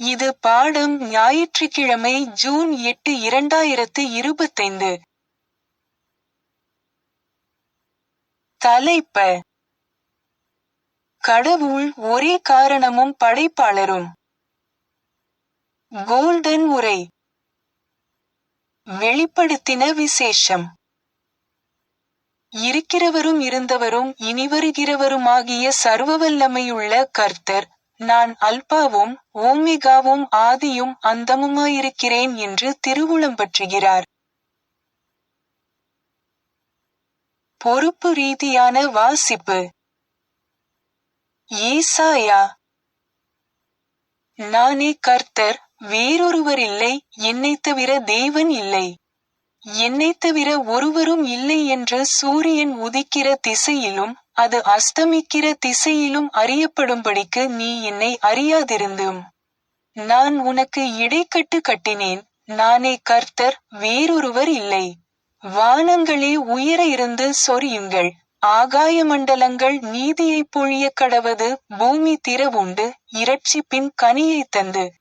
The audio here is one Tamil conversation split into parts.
இது பாடம் ஞாயிற்றுக்கிழமை ஜூன் எட்டு இரண்டாயிரத்து இருபத்தைந்து. தலைப்ப கடவுள் ஒரே காரணமும் படைப்பாளரும். கோல்டன் உரை வெளிப்படுத்தின விசேஷம் இருக்கிறவரும் இருந்தவரும் இனிவருகிறவருமாகிய சர்வவல்லமையுள்ள கர்த்தர் நான் அல்பாவும் ஓமிகாவும் ஆதியும் அந்தமுமாயிருக்கிறேன் என்று திருவுளம்பற்றுகிறார். பொறுப்பு ரீதியான வாசிப்பு ஏசாயா நானே கர்த்தர் வேறொருவர் இல்லை என்னை தவிர தேவன் இல்லை. என்னை தவிர ஒருவரும் இல்லை என்று சூரியன் உதிக்கிற திசையிலும் அது அஸ்தமிக்கிற திசையிலும் அறியப்படும்படிக்கு நீ என்னை அறியாதிருந்தும். நான் உனக்கு இடைக்கட்டு கட்டினேன் நானே கர்த்தர் வேறொருவர் இல்லை. வானங்களே உயர இருந்து சொரியுங்கள் ஆகாய மண்டலங்கள் நீதியைப் பொழியக் கடவது பூமி திறவுண்டு இரட்சிப்பின் கனியைத் தந்து.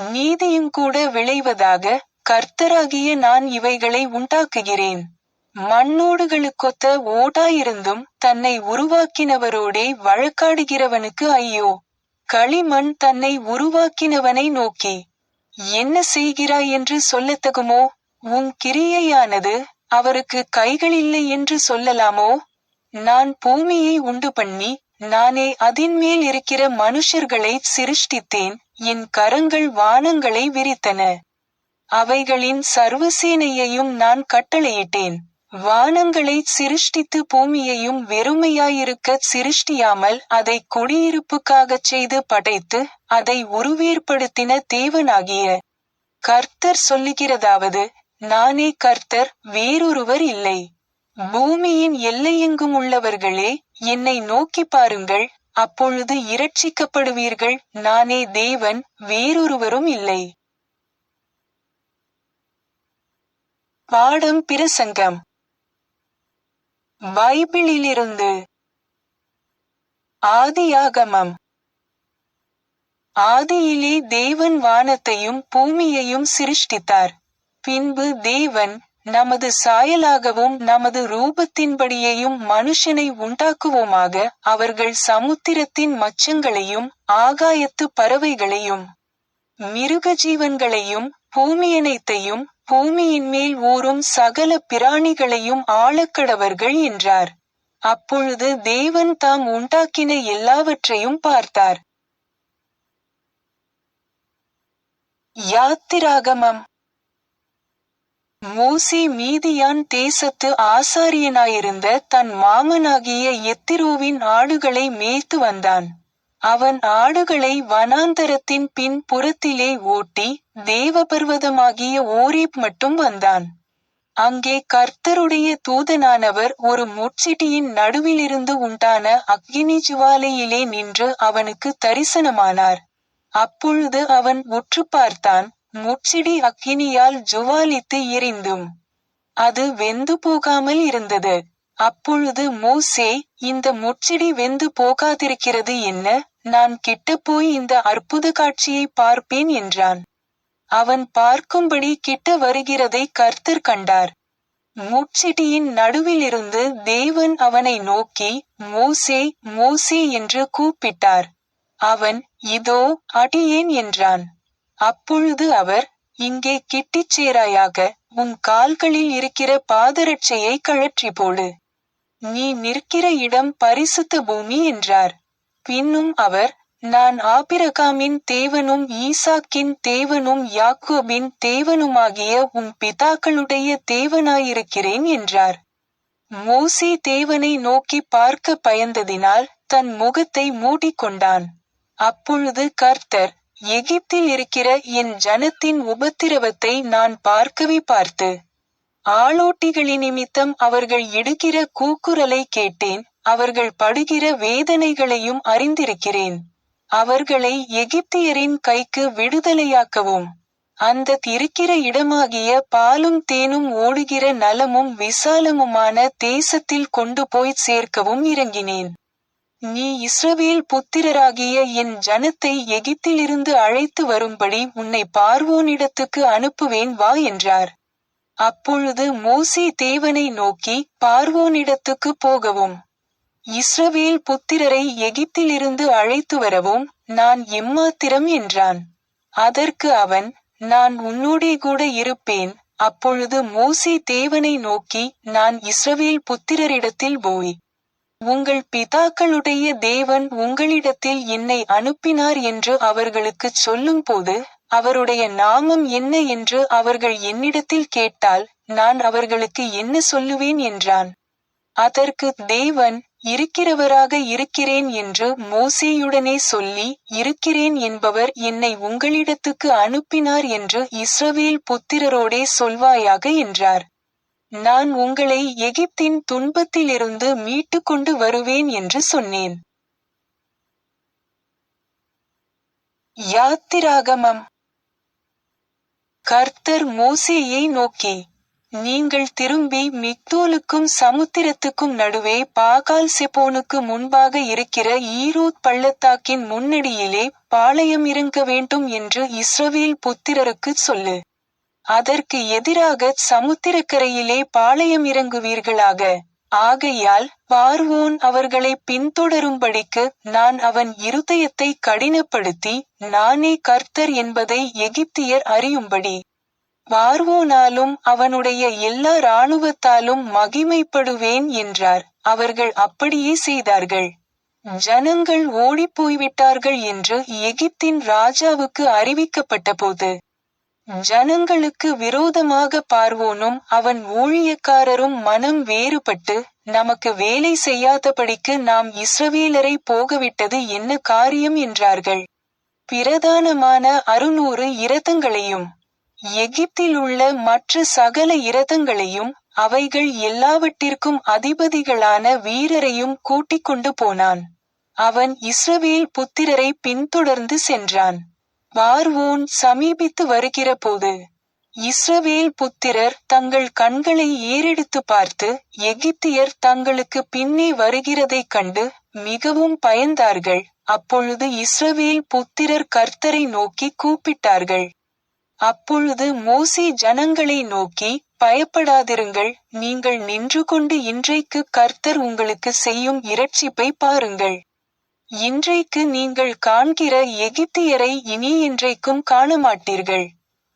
நீதியுங்கூட விளைவதாக கர்த்தராகிய நான் இவைகளை உண்டாக்குகிறேன். மண்ணோடுகளுக்கொத்த ஓடாயிருந்தும் தன்னை உருவாக்கினவரோடே வழக்காடுகிறவனுக்கு ஐயோ. களிமண் தன்னை உருவாக்கினவனை நோக்கி. என்ன செய்கிறாய் என்று சொல்லத்தகுமோ? உன் கிரியையானது அவருக்கு கைகளில்லை என்று சொல்லலாமோ? நான் பூமியை உண்டுபண்ணி நானே அதின்மேல் இருக்கிற மனுஷர்களைச் சிருஷ்டித்தேன் என் கரங்கள் வானங்களை விரித்தன. அவைகளின் சர்வசேனையையும் நான் கட்டளையிட்டேன். வானங்களைச் சிருஷ்டித்து பூமியையும் வெறுமையாயிருக்கச் சிருஷ்டியாமல் அதைக் குடியிருப்புக்காகச் செய்து படைத்து அதை உருவேற்படுத்தின தேவனாகிய கர்த்தர் சொல்லுகிறதாவது நானே கர்த்தர் வேறொருவர் இல்லை. பூமியின் எல்லையெங்கும் உள்ளவர்களே என்னை நோக்கிப் பாருங்கள் அப்பொழுது இரட்சிக்கப்படுவீர்கள் நானே தேவன் வேறொருவரும் இல்லை. பாடம் பிரசங்கம் பைபிளிலிருந்து ஆதியாகமம் ஆதியிலே தேவன் வானத்தையும் பூமியையும் சிருஷ்டித்தார். பின்பு தேவன் நமது சாயலாகவும் நமது ரூபத்தின்படியையும் மனுஷனை உண்டாக்குவோமாக அவர்கள் சமுத்திரத்தின் மச்சங்களையும் ஆகாயத்து பறவைகளையும் மிருகஜீவன்களையும் பூமியனைத்தையும் பூமியின்மேல் ஊறும் சகல பிராணிகளையும் ஆளக்கடவர்கள் என்றார். அப்பொழுது தேவன் தாம் உண்டாக்கின எல்லாவற்றையும் பார்த்தார். யாத்திராகமம் மோசே மீதியான் தேசத்து ஆசாரியனாயிருந்த தன் மாமனாகிய எத்திரோவின் ஆடுகளை மேய்த்து வந்தான். அவன் ஆடுகளை வனாந்தரத்தின் பின் புறத்திலே ஓட்டி தேவபர்வதமாகிய ஓரேப் மட்டும் வந்தான். அங்கே கர்த்தருடைய தூதனானவர் ஒரு முட்சிட்டியின் நடுவிலிருந்து உண்டான அக்னி ஜுவாலையிலே நின்று அவனுக்கு தரிசனமானார். அப்பொழுது அவன் உற்றுப் பார்த்தான் முட்சிடி அக்கினியால் ஜுவாலித்து எரிந்தும் அது வெந்து போகாமல் இருந்தது. அப்பொழுது மோசே இந்த முட்சிடி வெந்து போகாதிருக்கிறது என்ன நான் கிட்டப்போய் இந்த அற்புத காட்சியை பார்ப்பேன் என்றான். அவன் பார்க்கும்படி கிட்ட வருகிறதை கர்த்தர் கண்டார். முட்செடியின் நடுவிலிருந்து தேவன் அவனை நோக்கி மோசே மோசே என்று கூப்பிட்டார். அவன் இதோ அடியேன் என்றான். அப்பொழுது அவர் இங்கே கிட்டிச் சேராயாக உன் கால்களில் இருக்கிற பாதரட்சையை கழற்றி போடு. நீ நிற்கிற இடம் பரிசுத்த பூமி என்றார். பின்னும் அவர் நான் ஆபிரகாமின் தேவனும் ஈசாக்கின் தேவனும் யாக்கோபின் தேவனுமாகிய உன் பிதாக்களுடைய தேவனாயிருக்கிறேன் என்றார். மோசி தேவனை நோக்கி பார்க்க பயந்ததினால் தன் முகத்தை மூடிக்கொண்டான். அப்பொழுது கர்த்தர் எகிப்தில் இருக்கிற என் ஜனத்தின் உபத்திரவத்தை நான் பார்க்கவே பார்த்து ஆளோட்டிகளினிமித்தம் அவர்கள் இடுகிற கூக்குரலை கேட்டேன் அவர்கள் படுகிற வேதனைகளையும் அறிந்திருக்கிறேன். அவர்களை எகிப்தியரின் கைக்கு விடுதலையாக்கவும். அந்த இருக்கிற இடமாகிய பாலும் தேனும் ஓடுகிற நலமும் விசாலமுமான தேசத்தில் கொண்டு போய் சேர்க்கவும் இறங்கினேன். நீ இஸ்ரவேல் புத்திரராகிய என் ஜனத்தை எகிப்திலிருந்து அழைத்து வரும்படி உன்னை பார்வோனிடத்துக்கு அனுப்புவேன் வா என்றார். அப்பொழுது மோசே தேவனை நோக்கி பார்வோனிடத்துக்கு போகவும். இஸ்ரவேல் புத்திரரை எகிப்திலிருந்து அழைத்து வரவும் நான் எம்மாத்திரம் என்றான். அதற்கு அவன் நான் உன்னோடே கூட இருப்பேன். அப்பொழுது மோசே தேவனை நோக்கி நான் இஸ்ரவேல் புத்திரரிடத்தில் போய் உங்கள் பிதாக்களுடைய தேவன் உங்களிடத்தில் என்னை அனுப்பினார் என்று அவர்களுக்குச் சொல்லும்போது அவருடைய நாமம் என்ன என்று அவர்கள் என்னிடத்தில் கேட்டால் நான் அவர்களுக்கு என்ன சொல்லுவேன்? என்றான். அதற்கு தேவன் இருக்கிறவராக இருக்கிறேன் என்று மோசேயுடனே சொல்லி இருக்கிறேன் என்பவர் என்னை உங்களிடத்துக்கு அனுப்பினார் என்று இஸ்ரவேல் புத்திரரோடே சொல்வாயாக என்றார். நான் உங்களை எகிப்தின் துன்பத்திலிருந்து மீட்டு கொண்டு வருவேன் என்று சொன்னேன். யாத்திராகமம். கர்த்தர் மோசேயை நோக்கி நீங்கள் திரும்பி மிக்தோலுக்கும் சமுத்திரத்துக்கும் நடுவே பாகால் செப்போனுக்கு முன்பாக இருக்கிற ஈரோத் பள்ளத்தாக்கின் முன்னடியிலே பாளையம் இறங்க வேண்டும் என்று இஸ்ரவேல் புத்திரருக்குச் சொல்லு. அதற்கு எதிராக சமுத்திரக்கரையிலே பாளையம் இறங்குவீர்களாக. ஆகையால் பார்வோன் அவர்களை பின்தொடரும்படிக்கு நான் அவன் இருதயத்தை கடினப்படுத்தி நானே கர்த்தர் என்பதை எகிப்தியர் அறியும்படி. பார்வோனாலும் அவனுடைய எல்லா இராணுவத்தாலும் மகிமைப்படுவேன் என்றார். அவர்கள் அப்படியே செய்தார்கள். ஜனங்கள் ஓடிப்போய்விட்டார்கள் என்று எகிப்தின் ராஜாவுக்கு அறிவிக்கப்பட்டபோது ஜனங்களுக்கு விரோதமாக பார்வோனும் அவன் ஊழியக்காரரும் மனம் வேறுபட்டு நமக்கு வேலை செய்யாதபடிக்கு நாம் இஸ்ரவேலரை போகவிட்டது என்ன காரியம்? என்றார்கள். பிரதானமான அறுநூறு இரதங்களையும் எகிப்தில் உள்ள மற்ற சகல இரதங்களையும் அவைகள் எல்லாவற்றிற்கும் அதிபதிகளான வீரரையும் கூட்டிக் கொண்டு போனான். அவன் இஸ்ரவேல் புத்திரரை பின்தொடர்ந்து சென்றான். பார்வோன் சமீபித்து வருகிற போது இஸ்ரவேல் புத்திரர் தங்கள் கண்களை ஏறெடுத்து பார்த்து எகிப்தியர் தங்களுக்கு பின்னே வருகிறதைக் கண்டு மிகவும் பயந்தார்கள். அப்பொழுது இஸ்ரவேல் புத்திரர் கர்த்தரை நோக்கி கூப்பிட்டார்கள். அப்பொழுது மோசே ஜனங்களை நோக்கி பயப்படாதிருங்கள் நீங்கள் நின்று கொண்டு இன்றைக்கு கர்த்தர் உங்களுக்கு செய்யும் இரட்சிப்பை பாருங்கள். இன்றைக்கு நீங்கள் காண்கிற எகிப்தியரை இனி இன்றைக்கும் காணமாட்டீர்கள்.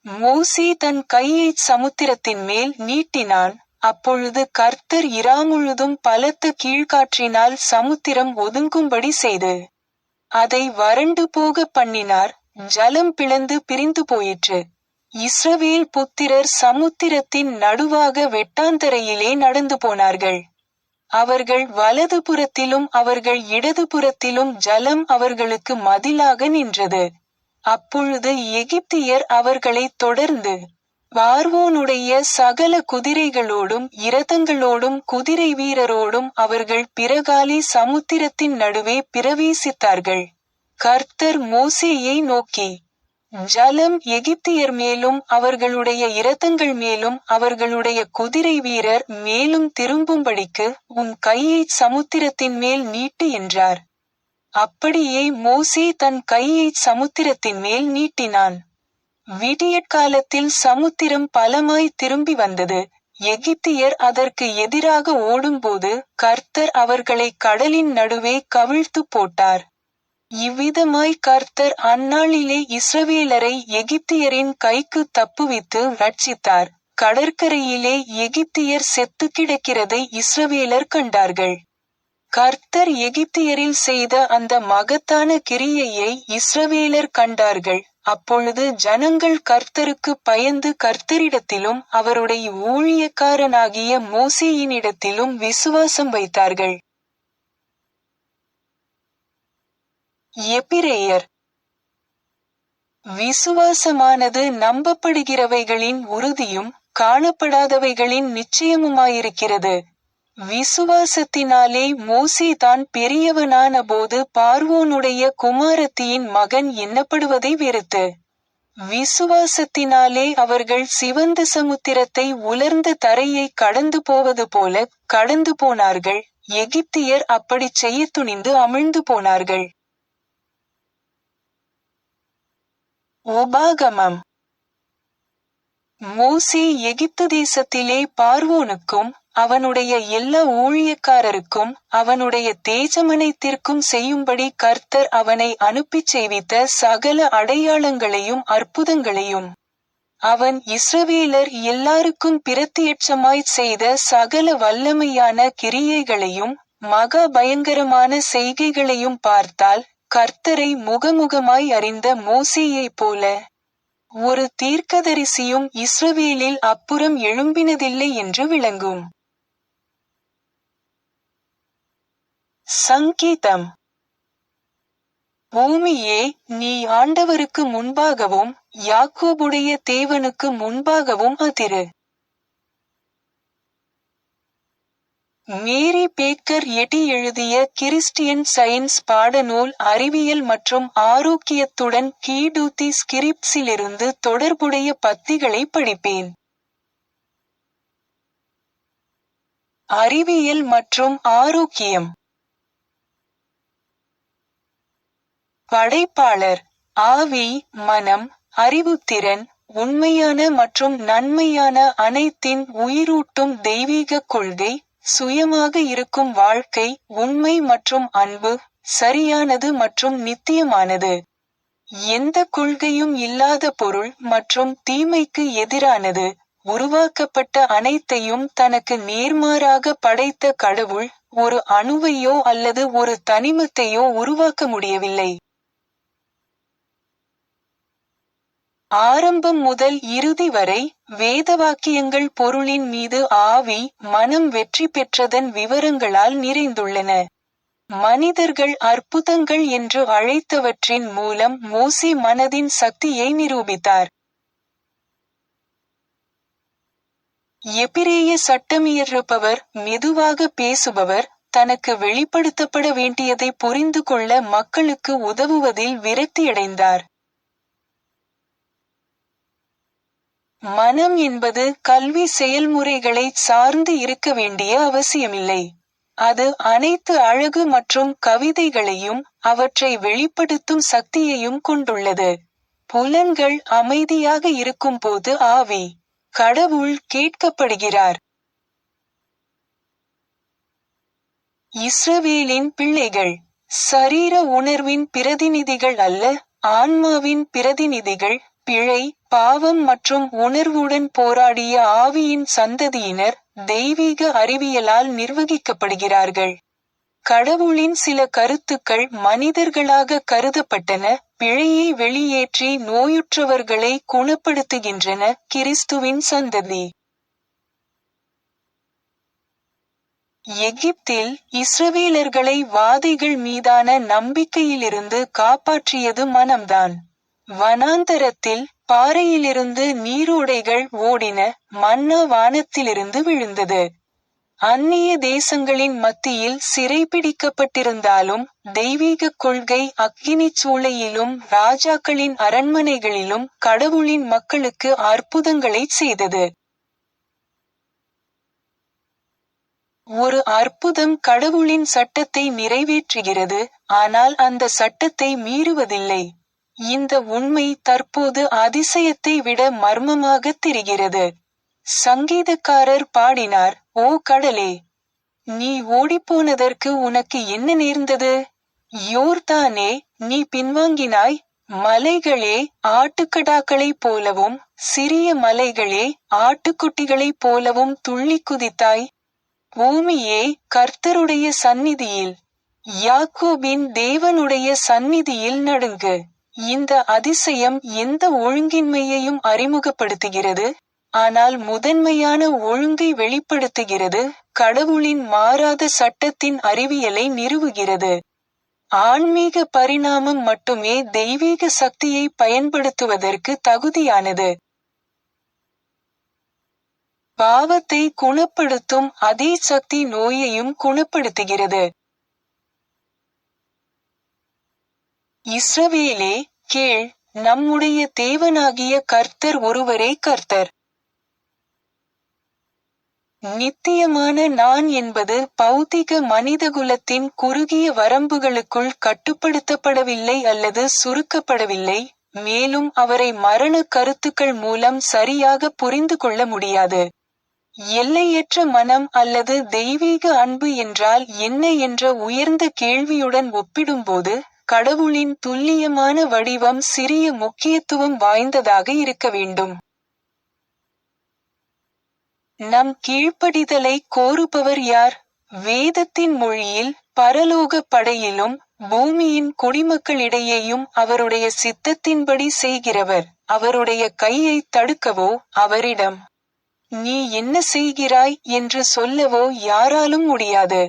மோசே தன் கையை சமுத்திரத்தின் மேல் நீட்டினான் அப்பொழுது கர்த்தர் இராமுழுதும் பலத்த கீழ்காற்றினால் சமுத்திரம் ஒதுங்கும்படி செய்து அதை வறண்டு போக பண்ணினார். ஜலம் பிளந்து பிரிந்து போயிற்று. இஸ்ரவேல் புத்திரர் சமுத்திரத்தின் நடுவாக வெட்டாந்தரையிலே நடந்து போனார்கள். அவர்கள் வலது புறத்திலும் அவர்கள் இடது புறத்திலும் ஜலம் அவர்களுக்கு மதிலாக நின்றது. அப்பொழுது எகிப்தியர் அவர்களை தொடர்ந்து பார்வோனுடைய சகல குதிரைகளோடும் இரதங்களோடும் குதிரை வீரரோடும் அவர்கள் பிறகாலி சமுத்திரத்தின் நடுவே பிரவேசித்தார்கள். கர்த்தர் மோசேயை நோக்கி ஜலம் எகிப்தியர் மேலும் அவர்களுடைய இரத்தங்கள் மேலும் அவர்களுடைய குதிரை வீரர் மேலும் திரும்பும்படிக்கு உன் கையை சமுத்திரத்தின் மேல் நீட்டு என்றார். அப்படியே மோசே தன் கையை சமுத்திரத்தின் மேல் நீட்டினான். விடியற்காலத்தில் சமுத்திரம் பலமாய் திரும்பி வந்தது. எகிப்தியர் அதற்கு எதிராக ஓடும்போது கர்த்தர் அவர்களை கடலின் நடுவே கவிழ்த்து போட்டார். இவ்விதமாய் கர்த்தர் அந்நாளிலே இஸ்ரவேலரை எகிப்தியரின் கைக்கு தப்புவித்து ரட்சித்தார் கடற்கரையிலே எகிப்தியர் செத்து கிடக்கிறதை இஸ்ரவேலர் கண்டார்கள். கர்த்தர் எகிப்தியரில் செய்த அந்த மகத்தான கிரியையை இஸ்ரவேலர் கண்டார்கள். அப்பொழுது ஜனங்கள் கர்த்தருக்கு பயந்து கர்த்தரிடத்திலும் அவருடைய ஊழியக்காரனாகிய மோசேயினிடத்திலும் விசுவாசம் வைத்தார்கள். எபிரேயர். விசுவாசமானது நம்பப்படுகிறவைகளின் உறுதியும் காணப்படாதவைகளின் நிச்சயமுமாயிருக்கிறது. விசுவாசத்தினாலே மோசே தான் பெரியவனான போது பார்வோனுடைய குமாரத்தியின் மகன் எண்ணப்படுவதை வெறுத்து. விசுவாசத்தினாலே அவர்கள் சிவந்த சமுத்திரத்தை உலர்ந்த தரையை கடந்து போவது போல கடந்து போனார்கள். எகிப்தியர் அப்படிச் செய்யத் துணிந்து அமிழ்ந்து போனார்கள். உபாகமம் மோசே எகிப்து தேசத்திலே பார்வோனுக்கும் அவனுடைய எல்லா ஊழியக்காரருக்கும் அவனுடைய தேஜமனைத்திற்கும் செய்யும்படி கர்த்தர் அவனை அனுப்பிச் செய்வித்த சகல அடையாளங்களையும் அற்புதங்களையும் அவன் இஸ்ரவேலர் எல்லாருக்கும் பிரத்தியட்சமாய்ச் செய்த சகல வல்லமையான கிரியைகளையும் மகா பயங்கரமான செய்கைகளையும் பார்த்தால் கர்த்தரை முகமுகமாய் அறிந்த மோசேயைப் போல. ஒரு தீர்க்கதரிசியும் இஸ்ரவேலில் அப்புறம் எழும்பினதில்லை என்று விளங்கும். சங்கீதம். பூமியே நீ ஆண்டவருக்கு முன்பாகவும் யாக்கோபுடைய தேவனுக்கு முன்பாகவும் அதிரு. மேரி பேக்கர் எட்டி எழுதிய கிறிஸ்டியன் சயின்ஸ் பாடநூல் அறிவியல் மற்றும் ஆரோக்கியத்துடன் கீடூத்தி ஸ்கிரிப்ஸிலிருந்து தொடர்புடைய பத்திகளை படிப்பேன். அறிவியல் மற்றும் ஆரோக்கியம். படைப்பாளர் ஆவி மனம் அறிவுத்திறன் உண்மையான மற்றும் நன்மையான அனைத்தின் உயிரூட்டும் தெய்வீக கொள்கை சுயமாக இருக்கும் வாழ்க்கை உண்மை மற்றும் அன்பு சரியானது மற்றும் நித்தியமானது. எந்த கொள்கையும் இல்லாத பொருள் மற்றும் தீமைக்கு எதிரானது உருவாக்கப்பட்ட அனைத்தையும் தனக்கு நேர்மாறாக படைத்த கடவுள் ஒரு அணுவையோ அல்லது ஒரு தனிமத்தையோ உருவாக்க முடியவில்லை. ஆரம்பம் முதல் இறுதி வரை வேதவாக்கியங்கள் பொருளின் மீது ஆவி மனம் வெற்றி பெற்றதன் விவரங்களால் நிறைந்துள்ளன. மனிதர்கள் அற்புதங்கள் என்று அழைத்தவற்றின் மூலம் மோசி மனதின் சக்தியை நிரூபித்தார். எபிரேய சட்டமியறுப்பவர் மெதுவாக பேசுபவர் தனக்கு வெளிப்படுத்தப்பட வேண்டியதை புரிந்து கொள்ள மக்களுக்கு உதவுவதில் விரக்தியடைந்தார். மனம் என்பது கல்வி செயல்முறைகளை சார்ந்து இருக்க வேண்டிய அவசியமில்லை. அது அனைத்து அழகு மற்றும் கவிதைகளையும் அவற்றை வெளிப்படுத்தும் சக்தியையும் கொண்டுள்ளது. புலன்கள் அமைதியாக இருக்கும்போது ஆவி கடவுள் கேட்கப்படுகிறார். இஸ்ரவேலின் பிள்ளைகள் சரீர உணர்வின் பிரதிநிதிகள் அல்ல ஆன்மாவின் பிரதிநிதிகள் பிழை பாவம் மற்றும் உணர்வுடன் போராடிய ஆவியின் சந்ததியினர் தெய்வீக அறிவியலால் நிர்வகிக்கப்படுகிறார்கள். கடவுளின் சில கருத்துக்கள் மனிதர்களாக கருதப்பட்டன பிழையை வெளியேற்றி நோயுற்றவர்களை குணப்படுத்துகின்றன கிறிஸ்துவின் சந்ததி. எகிப்தில் இஸ்ரவேலர்களை வாதைகள் மீதான நம்பிக்கையிலிருந்து காப்பாற்றியது மனம்தான். வனாந்தரத்தில் பாறையிலிருந்து நீரோடைகள் ஓடின மன்னா வானத்திலிருந்து விழுந்தது. அந்நிய தேசங்களின் மத்தியில் சிறைபிடிக்கப்பட்டிருந்தாலும் தெய்வீக கொள்கை அக்கினி சூளையிலும் ராஜாக்களின் அரண்மனைகளிலும் கடவுளின் மக்களுக்கு அற்புதங்களை செய்தது. ஒரு அற்புதம் கடவுளின் சட்டத்தை நிறைவேற்றுகிறது ஆனால் அந்த சட்டத்தை மீறுவதில்லை. இந்த உண்மை தற்போது அதிசயத்தை விட மர்மமாக தெரிகிறது. சங்கீதக்காரர் பாடினார் ஓ கடலே நீ ஓடிப்போனதற்கு உனக்கு என்ன நேர்ந்தது? யோர்தானே நீ பின்வாங்கினாய் மலைகளே ஆட்டுக்கடாக்களைப் போலவும் சிறிய மலைகளே ஆட்டுக்குட்டிகளைப் போலவும் துள்ளி குதித்தாய். பூமியே கர்த்தருடைய சந்நிதியில் யாக்கோபின் தேவனுடைய சந்நிதியில் நடுங்கு. இந்த அதிசயம் எந்த ஒழுங்கின்மையையும் அறிமுகப்படுத்துகிறது? ஆனால் முதன்மையான ஒழுங்கை வெளிப்படுத்துகிறது. கடவுளின் மாறாத சட்டத்தின் அறிவியலை நிறுவுகிறது. ஆன்மீக பரிணாமம் மட்டுமே தெய்வீக சக்தியை பயன்படுத்துவதற்கு தகுதியானது. பாவத்தை குணப்படுத்தும் அதே சக்தி நோயையும் குணப்படுத்துகிறது. இஸ்ரவேலே கேள் நம்முடைய தேவனாகிய கர்த்தர் ஒருவரே கர்த்தர். நித்தியமான நான் என்பது பௌதிக மனிதகுலத்தின் குறுகிய வரம்புகளுக்குள் கட்டுப்படுத்தப்படவில்லை அல்லது சுருக்கப்படவில்லை மேலும் அவரை மரண கருத்துக்கள் மூலம் சரியாக புரிந்து கொள்ள முடியாது. எல்லையற்ற மனம் அல்லது தெய்வீக அன்பு என்றால் என்ன என்ற உயர்ந்த கேள்வியுடன் ஒப்பிடும்போது கடவுளின் துல்லியமான வடிவம் சிறிய முக்கியத்துவம் வாய்ந்ததாக இருக்க வேண்டும். நம் கீழ்ப்படிதலை கோருபவர் யார்? வேதத்தின் மொழியில் பரலோக படையிலும் பூமியின் குடிமக்களிடையேயும் அவருடைய சித்தத்தின்படி செய்கிறவர் அவருடைய கையை தடுக்கவோ? அவரிடம் நீ என்ன செய்கிறாய்? என்று சொல்லவோ யாராலும் முடியாது.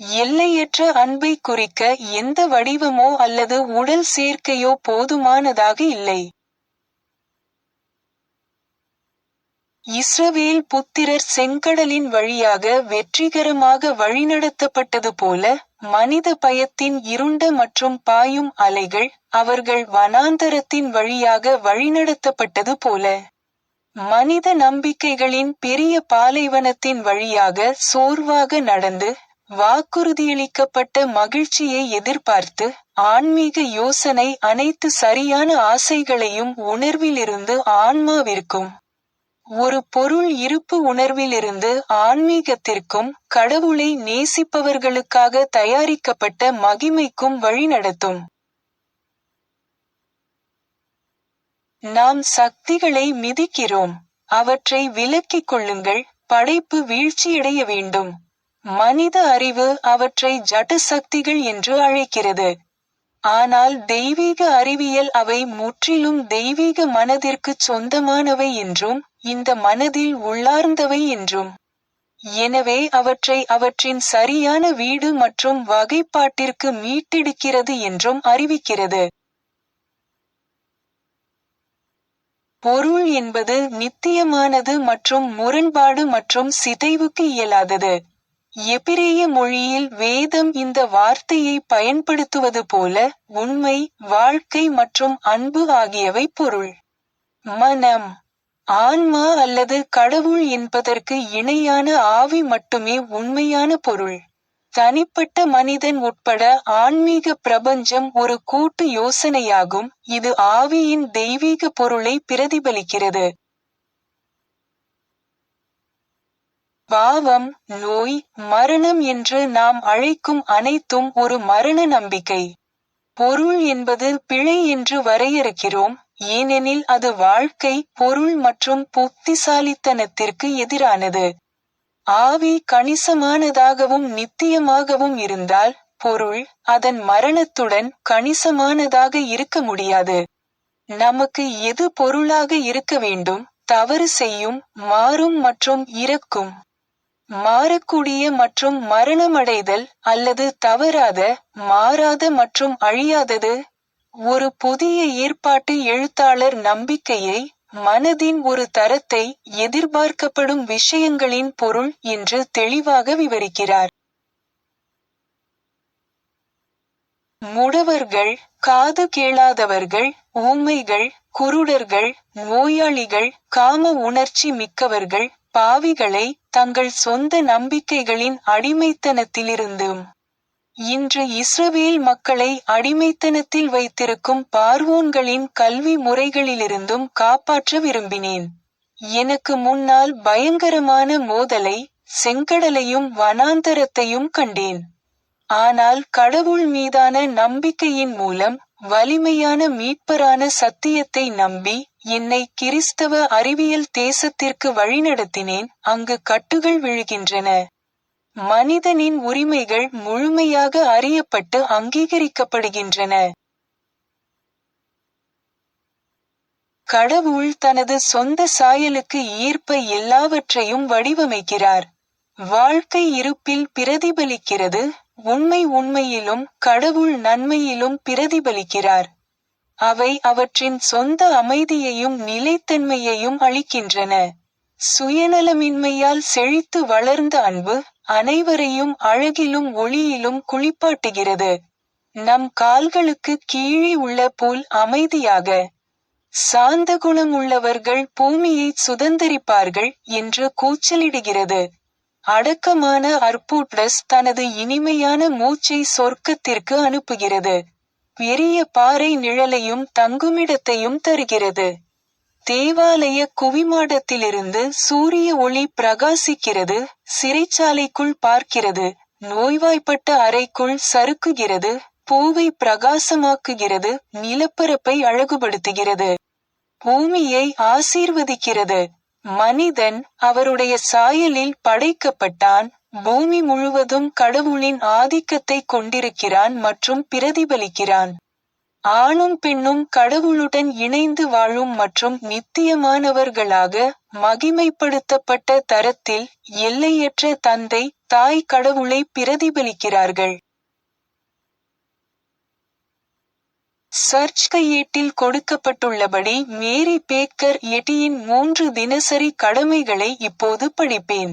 எல்லையற்ற அன்பை குறிக்க எந்த வடிவமோ அல்லது உடல் சேர்க்கையோ போதுமானதாக இல்லை. இஸ்ரவேல் புத்திரர் செங்கடலின் வழியாக வெற்றிகரமாக வழிநடத்தப்பட்டது போல மனித பயத்தின் இருண்ட மற்றும் பாயும் அலைகள் அவர்கள் வனாந்தரத்தின் வழியாக வழிநடத்தப்பட்டது போல மனித நம்பிக்கைகளின் பெரிய பாலைவனத்தின் வழியாக சோர்வாக நடந்து வாக்குறுதியளிக்கப்பட்ட மகிழ்ச்சியை எதிர்பார்த்து ஆன்மீக யோசனை அனைத்து சரியான ஆசைகளையும் உணர்விலிருந்து ஆன்மாவிற்கும் ஒரு பொருள் இருப்பு உணர்விலிருந்து ஆன்மீகத்திற்கும் கடவுளை நேசிப்பவர்களுக்காக தயாரிக்கப்பட்ட மகிமைக்கும் வழிநடத்தும். நாம் சக்திகளை மிதிக்கிறோம். அவற்றை விலக்கிக் கொள்ளுங்கள். படைப்பு வீழ்ச்சியடைய வேண்டும். மனித அறிவு அவற்றை ஜட சக்திகள் என்று அழைக்கிறது. ஆனால் தெய்வீக அறிவியல் அவை முற்றிலும் தெய்வீக மனதிற்குச் சொந்தமானவை என்றும் இந்த மனதில் உள்ளார்ந்தவை என்றும். எனவே அவற்றை அவற்றின் சரியான வீடு மற்றும் வகைப்பாட்டிற்கு மீட்டெடுக்கிறது என்றும் அறிவிக்கிறது. பொருள் என்பது நித்தியமானது மற்றும் முரண்பாடு மற்றும் சிதைவுக்கு இயலாதது. எபிரேய மொழியில் வேதம் இந்த வார்த்தையை பயன்படுத்துவது போல உண்மை வாழ்க்கை மற்றும் அன்பு ஆகியவை பொருள். மனம். ஆன்மா அல்லது கடவுள் என்பதற்கு இணையான ஆவி மட்டுமே உண்மையான பொருள். தனிப்பட்ட மனிதன் உட்பட ஆன்மீக பிரபஞ்சம் ஒரு கூட்டு யோசனையாகும். இது ஆவியின் தெய்வீக பொருளை பிரதிபலிக்கிறது. பாவம் நோய் மரணம் என்று நாம் அழைக்கும் அனைத்தும் ஒரு மரண நம்பிக்கை. பொருள் என்பது பிழை என்று வரையறுக்கிறோம் ஏனெனில் அது வாழ்க்கை பொருள் மற்றும் புத்திசாலித்தனத்திற்கு எதிரானது. ஆவி கணிசமானதாகவும் நித்தியமாகவும் இருந்தால் பொருள் அதன் மரணத்துடன் கணிசமானதாக இருக்க முடியாது. நமக்கு எது பொருளாக இருக்க வேண்டும் தவறு செய்யும் மாறும் மற்றும் இறக்கும். மாறக்கூடிய மற்றும் மரணமடைதல் அல்லது தவறாத மாறாத மற்றும் அழியாதது. ஒரு புதிய ஏற்பாட்டு எழுத்தாளர் நம்பிக்கையை மனதின் ஒரு தரத்தை எதிர்பார்க்கப்படும் விஷயங்களின் பொருள் என்று தெளிவாக விவரிக்கிறார். முடவர்கள் காது கேளாதவர்கள் ஊமைகள் குருடர்கள் நோயாளிகள் காம உணர்ச்சி மிக்கவர்கள் பாவிகளை தங்கள் சொந்த நம்பிக்கைகளின் அடிமைத்தனத்திலிருந்தும் இன்று இஸ்ரவேல் மக்களை அடிமைத்தனத்தில் வைத்திருக்கும் பார்வோன்களின் கல்வி முறைகளிலிருந்தும் காப்பாற்ற விரும்பினேன். எனக்கு முன்னால் பயங்கரமான மோதலை செங்கடலையும் வனாந்தரத்தையும் கண்டேன். ஆனால் கடவுள் மீதான நம்பிக்கையின் மூலம் வலிமையான மீட்பரான சத்தியத்தை நம்பி என்னை கிறிஸ்தவ அறிவியல் தேசத்திற்கு வழிநடத்தினேன் அங்கு கட்டுகள் விழுகின்றன. மனிதனின் உரிமைகள் முழுமையாக அறியப்பட்டு அங்கீகரிக்கப்படுகின்றன. கடவுள் தனது சொந்த சாயலுக்கு ஈர்ப்ப எல்லாவற்றையும் வடிவமைக்கிறார். வாழ்க்கை இருப்பில் பிரதிபலிக்கிறது உண்மை உண்மையிலும் கடவுள் நன்மையிலும் பிரதிபலிக்கிறார். அவை அவற்றின் சொந்த அமைதியையும் நிலைத்தன்மையையும் அளிக்கின்றன. சுயநலமின்மையால் செழித்து வளர்ந்த அன்பு அனைவரையும் அழகிலும் ஒளியிலும் குளிப்பாட்டுகிறது. நம் கால்களுக்கு கீழே உள்ள போல் அமைதியாக சாந்த குணம் உள்ளவர்கள் பூமியை சுதந்தரிப்பார்கள் என்று கூச்சலிடுகிறது. அடக்கமான அர்பூட்ரஸ் தனது இனிமையான மூச்சை சொர்க்கத்திற்கு அனுப்புகிறது. பெரிய பாறை நிழலையும் தங்குமிடத்தையும் தருகிறது. தேவாலய குவிமாடத்திலிருந்து சூரிய ஒளி பிரகாசிக்கிறது சிறைச்சாலைக்குள் பார்க்கிறது நோய்வாய்ப்பட்ட அறைக்குள் சறுக்குகிறது பூவை பிரகாசமாக்குகிறது நிலப்பரப்பை அழகுபடுத்துகிறது. பூமியை ஆசீர்வதிக்கிறது. மனிதன் அவருடைய சாயலில் படைக்கப்பட்டான் பூமி முழுவதும் கடவுளின் ஆதிக்கத்தை கொண்டிருக்கிறான் மற்றும் பிரதிபலிக்கிறான். ஆணும் பெண்ணும் கடவுளுடன் இணைந்து வாழும் மற்றும் நித்தியமானவர்களாக மகிமைப்படுத்தப்பட்ட தரத்தில் எல்லையற்ற தந்தை தாய் கடவுளை பிரதிபலிக்கிறார்கள். சர்ச் கையேட்டில் கொடுக்கப்பட்டுள்ளபடி மேரி பேக்கர் எட்டியின் மூன்று தினசரி கடமைகளை இப்போது படிப்பேன்.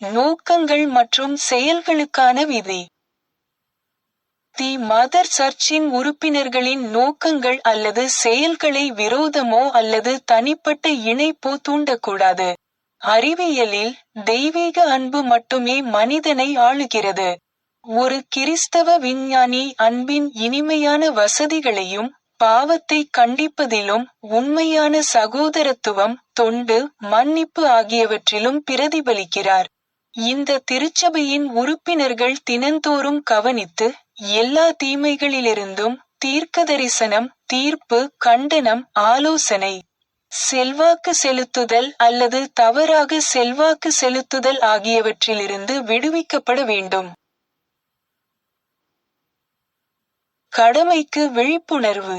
நோக்கங்கள் மற்றும் செயல்களுக்கான விதி. தி மதர் சர்ச்சின் உறுப்பினர்களின் நோக்கங்கள் அல்லது செயல்களை விரோதமோ அல்லது தனிப்பட்ட இணைப்போ தூண்டக்கூடாது. அறிவியலில் தெய்வீக அன்பு மட்டுமே மனிதனை ஆளுகிறது. ஒரு கிறிஸ்தவ விஞ்ஞானி அன்பின் இனிமையான வசதிகளையும் பாவத்தை கண்டிப்பதிலும் உண்மையான சகோதரத்துவம் தொண்டு மன்னிப்பு ஆகியவற்றிலும் பிரதிபலிக்கிறார். இந்த திருச்சபையின் உறுப்பினர்கள் தினந்தோறும் கவனித்து எல்லா தீமைகளிலிருந்தும் தீர்க்கதரிசனம் தீர்ப்பு கண்டனம் ஆலோசனை செல்வாக்கு செலுத்துதல் அல்லது தவறாக செல்வாக்கு செலுத்துதல் ஆகியவற்றிலிருந்து விடுவிக்கப்பட வேண்டும். கடமைக்கு விழிப்புணர்வு.